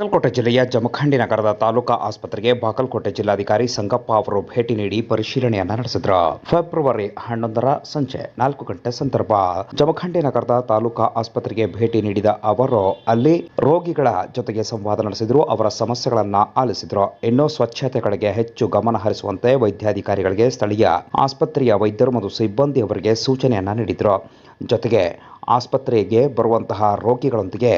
ಬಾಗಲಕೋಟೆ ಜಿಲ್ಲೆಯ ಜಮಖಂಡಿ ನಗರದ ತಾಲೂಕಾ ಆಸ್ಪತ್ರೆಗೆ ಬಾಗಲಕೋಟೆ ಜಿಲ್ಲಾಧಿಕಾರಿ ಸಂಗಪ್ಪ ಅವರು ಭೇಟಿ ನೀಡಿ ಪರಿಶೀಲನೆಯನ್ನು ನಡೆಸಿದ್ರು. ಫೆಬ್ರವರಿ ಹನ್ನೊಂದರ ಸಂಜೆ ನಾಲ್ಕು ಗಂಟೆ ಸಂದರ್ಭ ಜಮಖಂಡಿ ನಗರದ ತಾಲೂಕಾ ಆಸ್ಪತ್ರೆಗೆ ಭೇಟಿ ನೀಡಿದ ಅವರು, ಅಲ್ಲಿ ರೋಗಿಗಳ ಜೊತೆಗೆ ಸಂವಾದ ನಡೆಸಿದರು, ಅವರ ಸಮಸ್ಯೆಗಳನ್ನ ಆಲಿಸಿದ್ರು. ಇನ್ನು ಸ್ವಚ್ಛತೆ ಕಡೆಗೆ ಹೆಚ್ಚು ಗಮನ ಹರಿಸುವಂತೆ ವೈದ್ಯಾಧಿಕಾರಿಗಳಿಗೆ ಸ್ಥಳೀಯ ಆಸ್ಪತ್ರೆಯ ವೈದ್ಯರು ಮತ್ತು ಸಿಬ್ಬಂದಿಯವರಿಗೆ ಸೂಚನೆಯನ್ನು ನೀಡಿದರು. ಜೊತೆಗೆ ಆಸ್ಪತ್ರೆಗೆ ಬರುವಂತಹ ರೋಗಿಗಳೊಂದಿಗೆ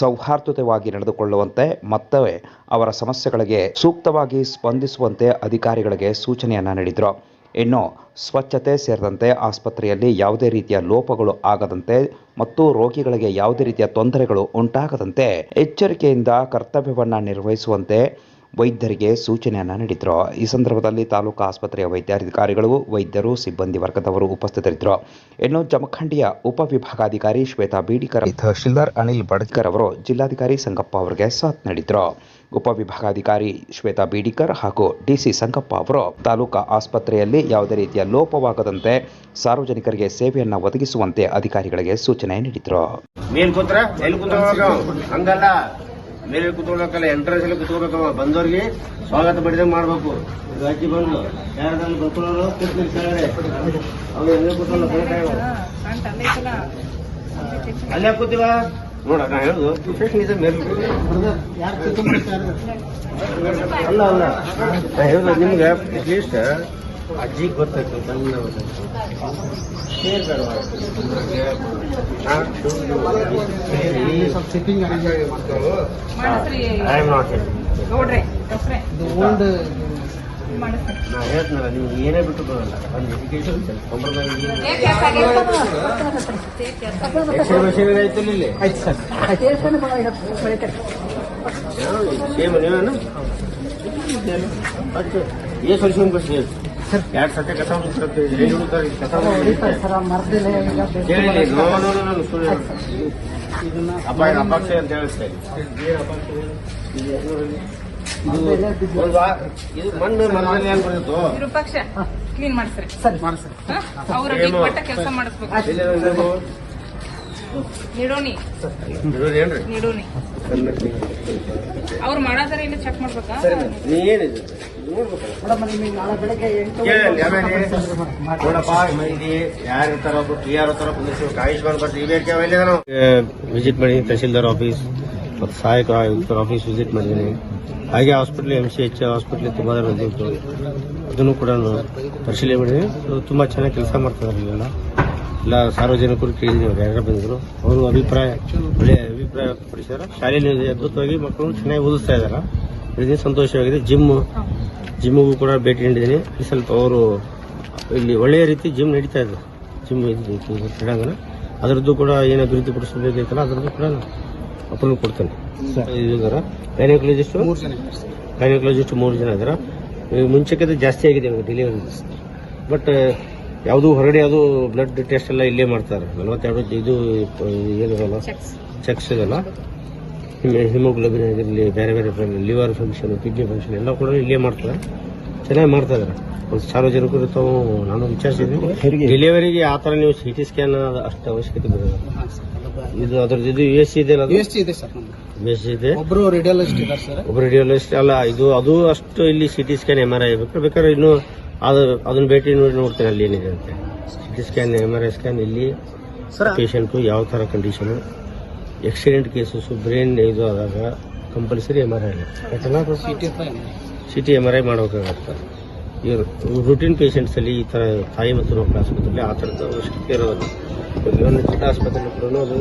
ಸೌಹಾರ್ದತೆಯಾಗಿ ನಡೆದುಕೊಳ್ಳುವಂತೆ ಮತ್ತೆ ಅವರ ಸಮಸ್ಯೆಗಳಿಗೆ ಸೂಕ್ತವಾಗಿ ಸ್ಪಂದಿಸುವಂತೆ ಅಧಿಕಾರಿಗಳಿಗೆ ಸೂಚನೆಯನ್ನು ನೀಡಿದರು. ಇನ್ನು ಸ್ವಚ್ಛತೆ ಸೇರಿದಂತೆ ಆಸ್ಪತ್ರೆಯಲ್ಲಿ ಯಾವುದೇ ರೀತಿಯ ಲೋಪಗಳು ಆಗದಂತೆ ಮತ್ತು ರೋಗಿಗಳಿಗೆ ಯಾವುದೇ ರೀತಿಯ ತೊಂದರೆಗಳು ಉಂಟಾಗದಂತೆ ಎಚ್ಚರಿಕೆಯಿಂದ ಕರ್ತವ್ಯವನ್ನು ನಿರ್ವಹಿಸುವಂತೆ ವೈದ್ಯರಿಗೆ ಸೂಚನೆಯನ್ನು ನೀಡಿದ್ರು. ಈ ಸಂದರ್ಭದಲ್ಲಿ ತಾಲೂಕು ಆಸ್ಪತ್ರೆಯ ವೈದ್ಯಾಧಿಕಾರಿಗಳು ವೈದ್ಯರು ಸಿಬ್ಬಂದಿ ವರ್ಗದವರು ಉಪಸ್ಥಿತರಿದ್ದರು. ಇನ್ನು ಜಮಖಂಡಿಯ ಉಪವಿಭಾಗಾಧಿಕಾರಿ ಶ್ವೇತಾ ಬೀಡಿಕರ್ ತಹಶೀಲ್ದಾರ್ ಅನಿಲ್ ಬಡ್ಕರ್ ಅವರು ಜಿಲ್ಲಾಧಿಕಾರಿ ಸಂಗಪ್ಪ ಅವರಿಗೆ ಸಾಥ್ ನೀಡಿದ್ರು. ಉಪವಿಭಾಗಾಧಿಕಾರಿ ಶ್ವೇತಾ ಬೀಡಿಕರ್ ಹಾಗೂ ಡಿಸಿ ಸಂಗಪ್ಪ ಅವರು ತಾಲೂಕಾ ಆಸ್ಪತ್ರೆಯಲ್ಲಿ ಯಾವುದೇ ರೀತಿಯ ಲೋಪವಾಗದಂತೆ ಸಾರ್ವಜನಿಕರಿಗೆ ಸೇವೆಯನ್ನು ಒದಗಿಸುವಂತೆ ಅಧಿಕಾರಿಗಳಿಗೆ ಸೂಚನೆ ನೀಡಿದ್ರು. ಮೇಲ್ ಕುತ್ಕೊಳ್ಬೇಕಲ್ಲ ಎಂಟ್ರೆನ್ಸ್ ಅಲ್ಲಿ ಕುತ್ಕೋಬೇಕವ ಬಂದವ್ರಿಗೆ ಸ್ವಾಗತ ಮಾಡಿದಂಗೆ ಮಾಡ್ಬೇಕು. ಅಜ್ಜಿ ಬಂದು ಯಾರು ಬರ್ಕೊಳ್ಳೋರು ಕೆಳಗಡೆ ಅವ್ರು ಅಲ್ಲೇ ಕೂತೀವ? ನೋಡ, ನಾ ಹೇಳುದು ಅಲ್ಲ ಅಲ್ಲ. ನಾ ಹೇಳುದು ನಿಮ್ಗೆ ಅಟ್ಲೀಸ್ಟ್ ಅಜ್ಜಿಗೆ ಗೊತ್ತಾಯ್ತು ಮಾಡಿಸ್ರಿ. ಐ ಆಮ್ ನಾಟ್ ಏನು ಏನು ಓಲ್ಡ್ ಏನು ನಾ ಹೇಳ್ತೀನಲ್ಲ ನೀವು ಏನೇ ಬಿಟ್ಟು ಬರಲ್ಲ. ಒಂದು ಎಜುಕೇಶನ್ ಏನು ಏನು ಏನು ಏನು ಏನು ಏನು ಇಲ್ಲಿ ಆಯ್ತು ಸರ್. ಸೇಮ್ ನೀವೇನು? ಏನು ಏನು ಸೊಲ್ಯೂಷನ್ ಬಸ್ ಎರಡು ಸತಿ ಕಸ ಕಸ ಇದನ್ನ ಅಪಾಕ್ಷೆ ಅಂತ ಒಂದು ಇದು ಮಣ್ಣು ಮರದಲ್ಲಿ ಏನ್ ಬಂದಿತ್ತು. ವಿರೂಪಾಕ್ಷ ಕ್ಲೀನ್ ಮಾಡಿಸ್ರಿ. ಸರಿ. ಮಾಡಿಸ್ರಿ. ಅವ್ರ ಕೆಲಸ ಮಾಡಿಸ್ಬೇಕು. ಅವ್ರು ಮಾಡೋದಾರ ಇಲ್ಲ ಚೆಕ್ ಮಾಡ್ಬೇಕಾ? ಸರಿ. ನೀ ಏನಿದೆ? ವಿಸಿಟ್ ಮಾಡಿದ್ದೀನಿ ತಹಶೀಲ್ದಾರ್ ಆಫೀಸ್ ಮತ್ತು ಸಹಾಯಕ ಆಯುಕ್ತರ ಆಫೀಸ್ ವಿಸಿಟ್ ಮಾಡಿದ್ದೀನಿ. ಹಾಗೆ hospital M C H hospital ತುಂಬ ಬಂದಿತ್ತು ಅದನ್ನು ಕೂಡ ಪರಿಶೀಲನೆ ಮಾಡಿದ್ದೀನಿ. ತುಂಬ ಚೆನ್ನಾಗಿ ಕೆಲಸ ಮಾಡ್ತಾರೆ ಇಲ್ಲೆಲ್ಲ. ಎಲ್ಲ ಸಾರ್ವಜನಿಕರು ಕೇಳಿದೀವಿ ಯಾರು ಬಂದಿದ್ರು. ಅವರು ಅಭಿಪ್ರಾಯ, ಒಳ್ಳೆಯ ಅಭಿಪ್ರಾಯ ವ್ಯಕ್ತಪಡಿಸಿದ್ದಾರೆ ಶಾಲೆಯಲ್ಲಿ ಅದ್ಭುತವಾಗಿ ಮಕ್ಕಳು ಚೆನ್ನಾಗಿ ಓದಿಸ್ತಾ ಇದ್ದಾರೆ. ಇದರಿಂದ ಸಂತೋಷವಾಗಿದೆ. ಜಿಮ್ ಜಿಮ್ಗೂ ಕೂಡ ಭೇಟಿ ನೀಡಿದ್ದೀನಿ. ಈ ಸ್ವಲ್ಪ ಅವರು ಇಲ್ಲಿ ಒಳ್ಳೆಯ ರೀತಿ ಜಿಮ್ ನಡೀತಾ ಇದೆ. ಜಿಮ್ ಇದು ಇದು ಕ್ರೀಡಾಂಗಣ. ಅದರದ್ದು ಕೂಡ ಏನು ಅಭಿವೃದ್ಧಿ ಪಡಿಸಬೇಕಲ್ಲ ಅದರದ್ದು ಕೂಡ ಅಪ್ರೂವ್ ಕೊಡ್ತೇನೆ. ಇದಾರ. ಗೈನಕಾಲಜಿಸ್ಟ್? ಮೂರು ಜನ. ಗೈನಕಾಲಜಿಸ್ಟ್ ಮೂರು ಜನ ಇದಾರ. ಈಗ ಮುಂಚೆಕ್ಕಿಂತ ಜಾಸ್ತಿ ಆಗಿದೆ ಇವಾಗ ಡೆಲಿವರಿ ಬಟ್ ಯಾವುದು ಹೊರಗಡೆ ಯಾವುದು ಬ್ಲಡ್ ಟೆಸ್ಟ್ ಎಲ್ಲ ಇಲ್ಲೇ ಮಾಡ್ತಾರೆ. ನಲವತ್ತೆರಡು ಇದು ಏನಿರಲ್ಲ ಚೆಕ್ಸ್ ಇದಲ್ಲ. ಹಿಮೋಗ್ಲೋಬಿನ್ ಆಗಿರಲಿ ಬೇರೆ ಬೇರೆ ಲಿವರ್ ಫಂಕ್ಷನ್ ಕಿಡ್ನಿ ಫಂಕ್ಷನ್ ಎಲ್ಲ ಕೂಡ ಇಲ್ಲೇ ಮಾಡ್ತಾರೆ. ಚೆನ್ನಾಗಿ ಮಾಡ್ತಾ ಇದಾರೆ ಒಂದು ಸಾರ್ವಜನಿಕರು ತಾವು ನಾನು ವಿಚಾರಿಸಿದ್ದೀನಿ ಡೆಲಿವರಿಗೆ ಆ ಥರ ನೀವು ಸಿ ಟಿ ಸ್ಕ್ಯಾನ್ ಅಷ್ಟು ಅವಶ್ಯಕತೆ ಬರೋದು ಇದು ಅದ್ರದ್ದು ಇದು ಯು ಎಸ್ ಇದೆ ಎಷ್ಟು ಇದೆ ಸರ್ ಯು ಎಸ್ ಇದೆ. ರೇಡಿಯಾಲಜಿಸ್ಟ್ ಇದ್ದಾರೆ ಸರ್. ಒಬ್ಬ ರೇಡಿಯೋಲಜಿಸ್ಟ್ ಅಲ್ಲ ಇದು ಅದು ಅಷ್ಟು ಇಲ್ಲಿ C T scan M R I ಬೇಕು. ಬೇಕಾದ್ರೆ ಇನ್ನೂ ಅದು ಅದನ್ನ ಭೇಟಿ ನೋಡಿ ನೋಡ್ತೇನೆ ಅಲ್ಲಿ ಏನಿದೆ ಅಂತ. C T scan M R I scan ಇಲ್ಲಿ ಸರ್ ಪೇಷಂಟು ಯಾವ ಥರ ಕಂಡೀಷನು ಆಕ್ಸಿಡೆಂಟ್ ಕೇಸಸ್ ಬ್ರೈನ್ ಇದು ಆದಾಗ ಕಂಪಲ್ಸರಿ ಎಂ ಆರ್ ಐ ಯಾಕಂದ್ರೆ C T M R I ಮಾಡಬೇಕಾಗತ್ತೆ. ಇವರು ರೂಟೀನ್ ಪೇಷಂಟ್ಸಲ್ಲಿ ಈ ಥರ ತಾಯಿ ಮತ್ತು ರೋಗ ಆಸ್ಪತ್ರೆಯಲ್ಲಿ ಆ ಥರದ ಅವಶ್ಯಕತೆ ಇರೋದು ಒಂದು ಚಿಕ್ಕ ಆಸ್ಪತ್ರೆಯಲ್ಲಿ ಕೂಡ ಅದು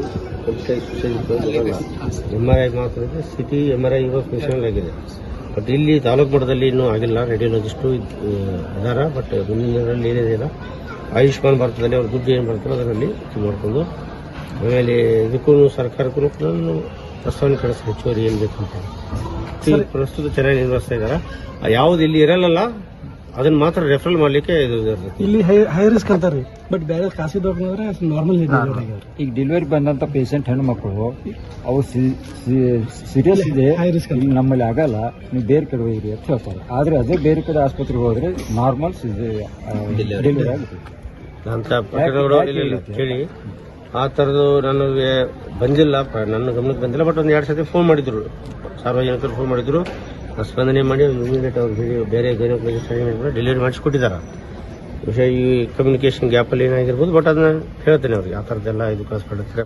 ಎಂ ಆರ್ ಐ ಮಾತ್ರ C T M R I ಇವಾಗ ಫಂಕ್ಷನಲ್ ಆಗಿದೆ. ಬಟ್ ಇಲ್ಲಿ ತಾಲೂಕು ಮಟ್ಟದಲ್ಲಿ ಇನ್ನೂ ಆಗಿಲ್ಲ. ರೇಡಿಯೋಲಜಿಸ್ಟು ಇದ್ದಾರೆ ಬಟ್ ಮುಂದಿನ ಏನಿದೆಯಲ್ಲ ಆಯುಷ್ಮಾನ್ ಭಾರತದಲ್ಲಿ ಅವ್ರ ದುಡ್ಡು ಏನು ಬರ್ತಾರೋ ಅದರಲ್ಲಿ ಇದು ಮಾಡಿಕೊಂಡು ಆಮೇಲೆ ಇದಕ್ಕೂ ಸರ್ಕಾರಕ್ಕೂ ಕೂಡ ಪ್ರಸ್ತಾವನೆ ಕಳಿಸ್ ಹೆಚ್ಚುವರಿ ಏನು ಬೇಕು ಅಂತ ಈಗ ಪ್ರಸ್ತುತ ಚೆನ್ನಾಗಿ ನಿರ್ವಹಿಸ್ತಾ ಇದ್ದಾರೆ ಯಾವ್ದು ಇಲ್ಲಿ ಇರಲ್ಲ ಅದನ್ನ ಮಾತ್ರ ರೆಫರಲ್ ಮಾಡ್ಲಿಕ್ಕೆ ಇದು. ಇಲ್ಲಿ ಹೈ ಹೈ ರಿಸ್ಕ್ ಅಂತಾರೆ. ಬಟ್ ಬೇರೆ ಖಾಸಗಿ ದವಾಖಾನೆ ನಾರ್ಮಲ್ ಈಗ ಡೆಲಿವರಿ ಬಂದಂತ ಪೇಷಂಟ್ ಮಕ್ಕಳು ಅವು ಸೀರಿಯಸ್ ಇದೆ. ಹೈ ರಿಸ್ಕ್ ನಮ್ಮಲ್ಲಿ ಆಗಲ್ಲ. ನೀವು ಬೇರೆ ಕಡೆ ಹೋಗಿರಿ ಅಂತ ಹೇಳ್ತಾರೆ. ಆದ್ರೆ ಅದೇ ಬೇರೆ ಕಡೆ ಆಸ್ಪತ್ರೆಗೆ ಹೋದ್ರೆ ನಾರ್ಮಲ್ ಡೆಲಿವರಿ ಆಗುತ್ತೆ ಅಂತ ಕೇಳಿ. ಆ ಥರದ್ದು ನನಗೆ ಬಂದಿಲ್ಲ, ನನ್ನ ಗಮನಕ್ಕೆ ಬಂದಿಲ್ಲ ಬಟ್ ಒಂದು ಎರಡು ಸತಿ ಫೋನ್ ಮಾಡಿದ್ರು. ಸಾರ್ವಜನಿಕರು ಫೋನ್ ಮಾಡಿದ್ರು. ಸ್ಪಂದನೆ ಮಾಡಿ ಇಮಿಡಿಯೇಟ್ ಅವ್ರು ಬೇರೆ ಗೈನಕಾಲಜಿಸ್ಟ್ ಡೆಲಿವರಿ ಮಾಡಿಸ್ಕೊಟ್ಟಿದ್ದಾರೆ ವಿಷಯ ಈ ಕಮ್ಯುನಿಕೇಶನ್ ಗ್ಯಾಪಲ್ಲಿ ಏನಾಗಿರ್ಬೋದು ಬಟ್ ಅದನ್ನ ಹೇಳ್ತೇನೆ ಅವ್ರಿಗೆ, ಆ ಥರದ್ದೆಲ್ಲ ಇದು ಕಳಿಸ್ಕೊಡುತ್ತೆ